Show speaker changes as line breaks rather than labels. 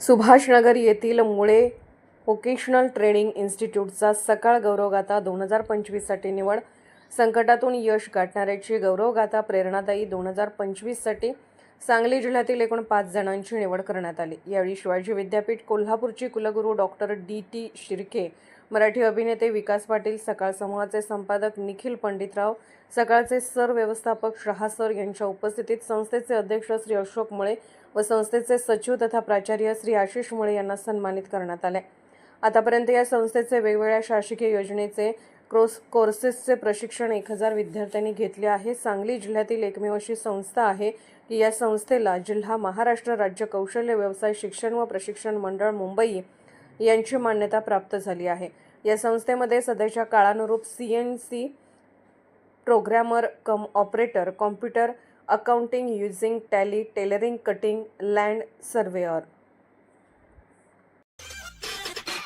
सुभाषनगर येथील मुळे vocational training इन्स्टिट्यूटचा सकाळ गौरवगाथा दोन हजार पंचवीससाठी निवड. संकटातून यश गाठणाऱ्याची गौरवगाथा प्रेरणादायी दोन हजार पंचवीससाठी सांगली जिल्ह्यातील एकूण पाच जणांची निवड करण्यात आली. यावेळी शिवाजी विद्यापीठ कोल्हापूरची कुलगुरू doctor D. T. Shirke Marathi अभिनेते विकास पाटील सकाळ समूहाचे संपादक निखिल पंडितराव सकाळचे सर व्यवस्थापक शहा सर यांच्या उपस्थितीत संस्थेचे अध्यक्ष श्री अशोक मुळे व संस्थेचे सचिव तथा प्राचार्य श्री आशिष मुळे यांना सन्मानित करण्यात आले. आतापर्यंत या संस्थेचे वेगवेगळ्या शासकीय योजनेचे क्रोस कोर्सेसचे प्रशिक्षण एक हजार विद्यार्थ्यांनी घेतले आहे. सांगली जिल्ह्यातील एकमेव अशी संस्था आहे की या संस्थेला जिल्हा महाराष्ट्र राज्य कौशल्य व्यवसाय शिक्षण व प्रशिक्षण मंडळ मुंबई यांची मान्यता प्राप्त झाली आहे. या संस्थेमध्ये सध्याच्या काळानुरूप C N C programmer cum operator computer accounting using Tally tailoring cutting land surveyor